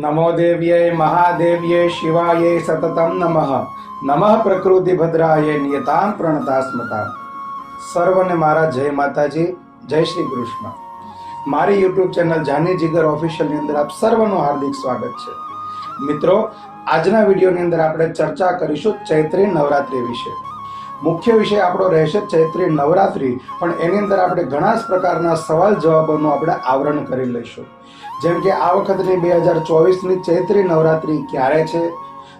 નમો દેવ્યે મહાદેવ્યે શિવાય સતતમ નમઃ નમઃ પ્રકૃતિ ભદ્રાય નિયતામ પ્રણતા સ્મતા સર્વને મારા જય માતાજી જય શ્રી કૃષ્ણ મારી યુટ્યુબ ચેનલ જાની જીગર ઓફિશિયલની અંદર આપ સર્વનું હાર્દિક સ્વાગત છે. મિત્રો, આજના વિડીયોની અંદર આપણે ચર્ચા કરીશું ચૈત્રી નવરાત્રિ વિશે. મુખ્ય વિષય આપણો રહેશે ચૈત્રી નવરાત્રિ. પણ એની અંદર આપણે ઘણા જ પ્રકારના સવાલ જવાબોનું આપણે આવરણ કરી લઈશું. જેમ કે આ વખતની બે હજાર ચોવીસની ચૈત્રી નવરાત્રિ ક્યારે છે?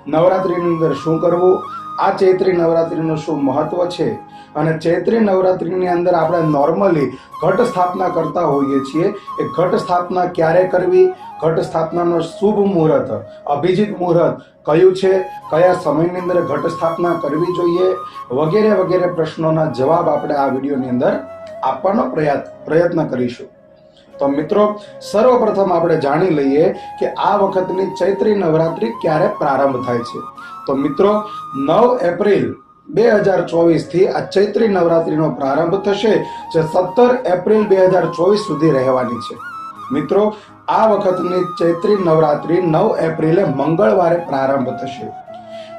નવરાત્રિની અંદર શું કરવું? આ ચૈત્રી નવરાત્રિનું શું મહત્વ છે? અને ચૈત્રી નવરાત્રિની અંદર આપણે નોર્મલી ઘટ સ્થાપના કરતા હોઈએ છીએ. એ ઘટ સ્થાપના ક્યારે કરવી? ઘટ સ્થાપનાનો શુભ મુહૂર્ત, અભિજીત મુહૂર્ત કયું છે? કયા સમયની અંદર ઘટ સ્થાપના કરવી જોઈએ? વગેરે વગેરે પ્રશ્નોના જવાબ આપણે આ વિડીયોની અંદર આપવાનો પ્રયાસ પ્રયત્ન કરીશું. તો મિત્રો, સર્વપ્રથમ આપણે જાણી લઈએ કે આ વખતની ચૈત્રી નવરાત્રિ ક્યારે પ્રારંભ થાય છે. તો મિત્રો, નવ એપ્રિલ બે હજાર ચોવીસથી આ ચૈત્રી નવરાત્રીનો પ્રારંભ થશે, જે સત્તર એપ્રિલ બે હજાર ચોવીસ સુધી રહેવાની છે. મિત્રો, આ વખતની ચૈત્રી નવરાત્રી નવ એપ્રિલે મંગળવારે પ્રારંભ થશે.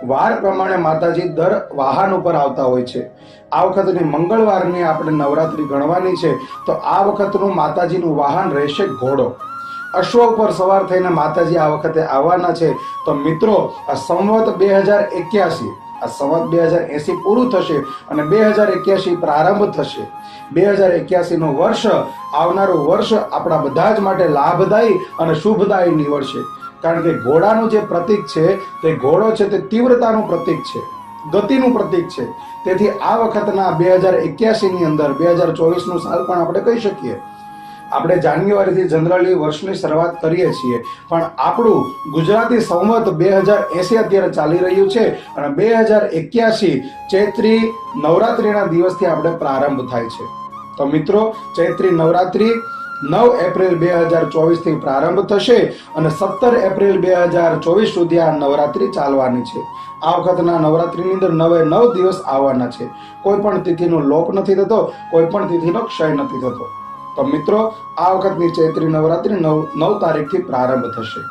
વાર પ્રમાણે માતાજી દર વાહન ઉપર આવતા હોય છે. આ વખતની મંગળવારની આપણે નવરાત્રી ગણવાની છે, તો આ વખતનું માતાજીનું વાહન રહેશે ઘોડો. અશ્વ ઉપર સવાર થઈને માતાજી આ વખતે આવવાના છે. તો મિત્રો, આ સંવત બે હજાર એક્યાસી આ સંવત બે હજાર એસી પૂરું થશે અને બે હજાર એક્યાસી પ્રારંભ થશે. બે હજાર એક્યાસીનું વર્ષ, આવનારું વર્ષ આપણા બધા જ માટે લાભદાયી અને શુભદાયી નીવડશે. કારણ કે ઘોડાનું જે પ્રતીક છે, તે ઘોડો છે, તે તીવ્રતાનું પ્રતીક છે, ગતિનું પ્રતીક છે. તેથી આ વખતના બે હજાર એક્યાસીની અંદર બે હજાર ચોવીસનું સાલ પણ આપણે કહી શકીએ. આપણે જાન્યુઆરીથી જનરલી વર્ષની શરૂઆત કરીએ છીએ. પણ આપણું ગુજરાતી સંવત બે હજાર એસી અત્યારે ચાલી રહ્યું છે અને બે હજાર એક્યાસી ચૈત્રી નવરાત્રિના દિવસથી આપણે પ્રારંભ થાય છે. તો મિત્રો, ચૈત્રી નવરાત્રિ નવ એપ્રિલ બે હજાર ચોવીસથી પ્રારંભ થશે અને સત્તર એપ્રિલ બે હજાર ચોવીસ સુધી આ નવરાત્રિ ચાલવાની છે. આ વખતના નવરાત્રીની અંદર નવે નવ દિવસ આવવાના છે. કોઈ પણ તિથિનો લોપ નથી થતો, કોઈ પણ તિથિનો ક્ષય નથી થતો. તો મિત્રો, આ વખતની ચૈત્રી નવરાત્રી નવ નવ તારીખથી પ્રારંભ થશે.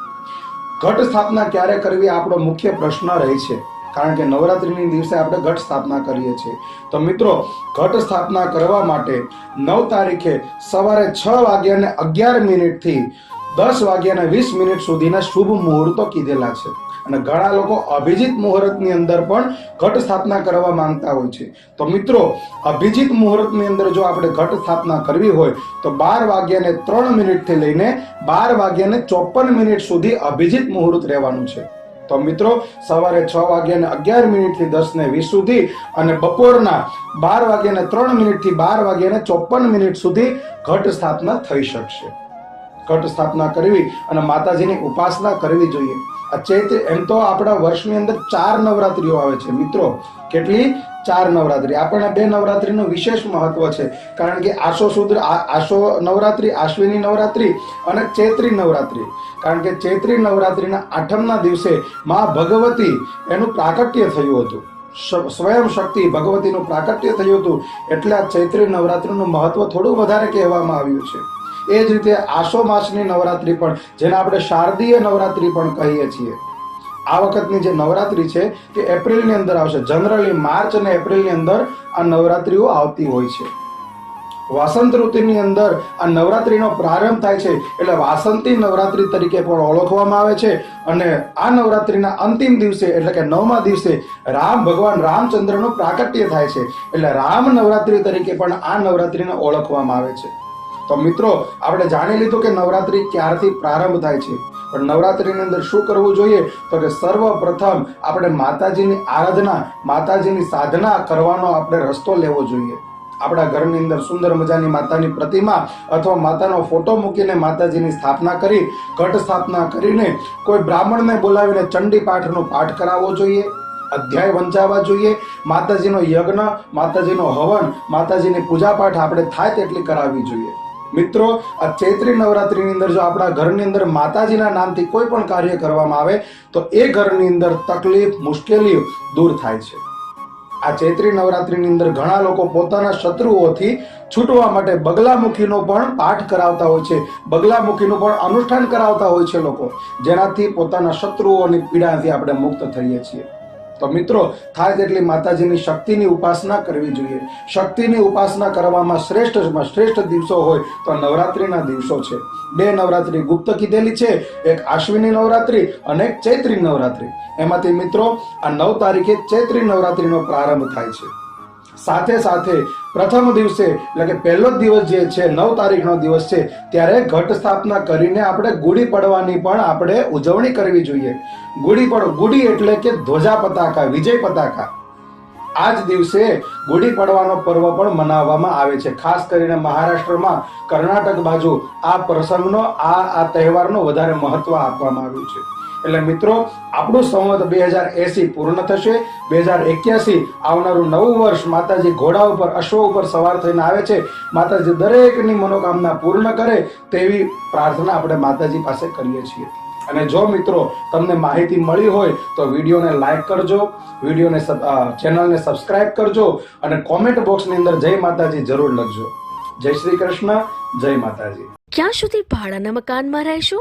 ઘટ સ્થાપના ક્યારે કરવી આપણો મુખ્ય પ્રશ્ન રહે છે. કારણ કે નવરાત્રિની દિવસે આપણે ઘટ સ્થાપના કરીએ છીએ. તો મિત્રો, ઘટ સ્થાપના કરવા માટે નવ તારીખે સવારે છ વાગ્યાને અગિયાર મિનિટથી દસ વાગ્યાને વીસ મિનિટ સુધીના શુભ મુહૂર્તો કીધેલા છે. અને ઘણા લોકો અભિજીત મુહૂર્તની અંદર પણ ઘટ સ્થાપના કરવા માંગતા હોય છે. તો મિત્રો, અભિજીત મુહૂર્તની અંદર જો આપણે ઘટ સ્થાપના કરવી હોય, તો બાર વાગ્યાને ત્રણ મિનિટથી લઈને બાર વાગ્યાને ચોપન મિનિટ સુધી અભિજીત મુહૂર્ત રહેવાનું છે. તો મિત્રો, સવારે છ વાગ્યાને અગિયાર મિનિટથી દસ ને વીસ સુધી અને બપોરના બાર વાગ્યાને ત્રણ મિનિટથી બાર વાગ્યાને ચોપન મિનિટ સુધી ઘટ સ્થાપના થઈ શકશે. ઘટ સ્થાપના કરવી અને માતાજીની ઉપાસના કરવી જોઈએ. આ ચૈત્ર એમ તો આપણા વર્ષની અંદર ચાર નવરાત્રીઓ આવે છે. મિત્રો, કેટલી? ચાર નવરાત્રી. આપણને બે નવરાત્રીનું વિશેષ મહત્વ છે. કારણ કે આશો શુદ્ર આશો નવરાત્રી, આશ્વિની નવરાત્રી અને ચૈત્રી નવરાત્રી. કારણ કે ચૈત્રી નવરાત્રીના આઠમના દિવસે મા ભગવતી એનું પ્રાકટ્ય થયું હતું. સ્વયં શક્તિ ભગવતીનું પ્રાકટ્ય થયું હતું. એટલે આ ચૈત્રી નવરાત્રીનું મહત્વ થોડું વધારે કહેવામાં આવ્યું છે. એ જ રીતે આસો માસની નવરાત્રી પણ, જેને આપણે શારદીય નવરાત્રી પણ કહીએ છીએ. આ વખતની જે નવરાત્રી છે તે એપ્રિલની અંદર આવશે. જનરલી માર્ચ અને એપ્રિલની અંદર આ નવરાત્રીઓ આવતી હોય છે. વાસંત ઋતુની અંદર આ નવરાત્રીનો પ્રારંભ થાય છે, એટલે વાસંતી નવરાત્રી તરીકે પણ ઓળખવામાં આવે છે. અને આ નવરાત્રીના અંતિમ દિવસે, એટલે કે નવમા દિવસે, રામ ભગવાન રામચંદ્રનું પ્રાકટ્ય થાય છે. એટલે રામ નવરાત્રી તરીકે પણ આ નવરાત્રીને ઓળખવામાં આવે છે. તો મિત્રો, આપણે જાણી લીધું કે નવરાત્રી ક્યારથી પ્રારંભ થાય છે. પણ નવરાત્રીની અંદર શું કરવું જોઈએ? તો કે સર્વપ્રથમ આપણે માતાજીની આરાધના, માતાજીની સાધના કરવાનો આપણે રસ્તો લેવો જોઈએ. આપણા ઘરની અંદર સુંદર મજાની માતાની પ્રતિમા અથવા માતાનો ફોટો મૂકીને માતાજીની સ્થાપના કરી, ઘટ સ્થાપના કરીને કોઈ બ્રાહ્મણને બોલાવીને ચંડી પાઠનો પાઠ કરાવવો જોઈએ, અધ્યાય વંચાવવા જોઈએ, માતાજીનો યજ્ઞ, માતાજીનો હવન, માતાજીની પૂજા પાઠ આપણે થાય તેટલી કરાવવી જોઈએ. મિત્રો, આ ચૈત્રી નવરાત્રીની અંદર જો આપણા ઘરની અંદર માતાજીના નામથી કોઈ પણ કાર્ય કરવામાં આવે, તો એ ઘરની અંદર તકલીફ, મુશ્કેલીઓ દૂર થાય છે. આ ચૈત્રી નવરાત્રીની અંદર ઘણા લોકો પોતાના શત્રુઓથી છૂટવા માટે બગલામુખીનો પણ પાઠ કરાવતા હોય છે, બગલામુખીનું પણ અનુષ્ઠાન કરાવતા હોય છે લોકો, જેનાથી પોતાના શત્રુઓની પીડાથી આપણે મુક્ત થઈએ છીએ. તો મિત્રો, થાય તેટલી માતાજીની શક્તિની ઉપાસના કરવી જોઈએ. શક્તિની ઉપાસના કરવામાં શ્રેષ્ઠમાં શ્રેષ્ઠ દિવસો હોય તો નવરાત્રિના દિવસો છે. બે નવરાત્રિ ગુપ્ત કીધેલી છે, એક આશ્વિની નવરાત્રિ અને એક ચૈત્રી નવરાત્રિ. એમાંથી મિત્રો, આ નવ તારીખે ચૈત્રી નવરાત્રિનો પ્રારંભ થાય છે. સાથે સાથે પ્રથમ દિવસે એટલે કે પહેલો દિવસ જે છે, નવ તારીખનો દિવસ છે, ત્યારે ઘટ સ્થાપના કરીને આપણે ગુડી પડવાની પણ આપણે ઉજવણી કરવી જોઈએ. ગુડી પડ, ગુડી એટલે કે ધ્વજા પતાકા, વિજય પતાકા. આ જ દિવસે ગુડી પડવાનો પર્વ પણ મનાવવામાં આવે છે. ખાસ કરીને મહારાષ્ટ્રમાં કર્ણાટક બાજુ આ પ્રસંગનો, આ આ તહેવારનો વધારે મહત્વ આપવામાં આવ્યું છે. એટલે મિત્રો, આપણું સંવત બે હજાર એસી પૂર્ણ થશે. બે હજાર એક્યાસી આવનારું નવું વર્ષ માતાજી ઘોડા ઉપર અશ્વ ઉપર સવાર થઈને આવે છે. માતાજી દરેકની મનોકામના પૂર્ણ કરે તેવી પ્રાર્થના આપણે માતાજી પાસે કરીએ છીએ. અને જો મિત્રો તમને માહિતી મળી હોય તો વિડીયોને લાઈક કરજો, વિડીયોને ચેનલને સબસ્ક્રાઇબ કરજો અને કોમેન્ટ બોક્સની અંદર જય માતાજી જરૂર લખજો. જય શ્રી કૃષ્ણ, જય માતાજી. ક્યાં સુધી ભાડાના મકાનમાં રહેશો?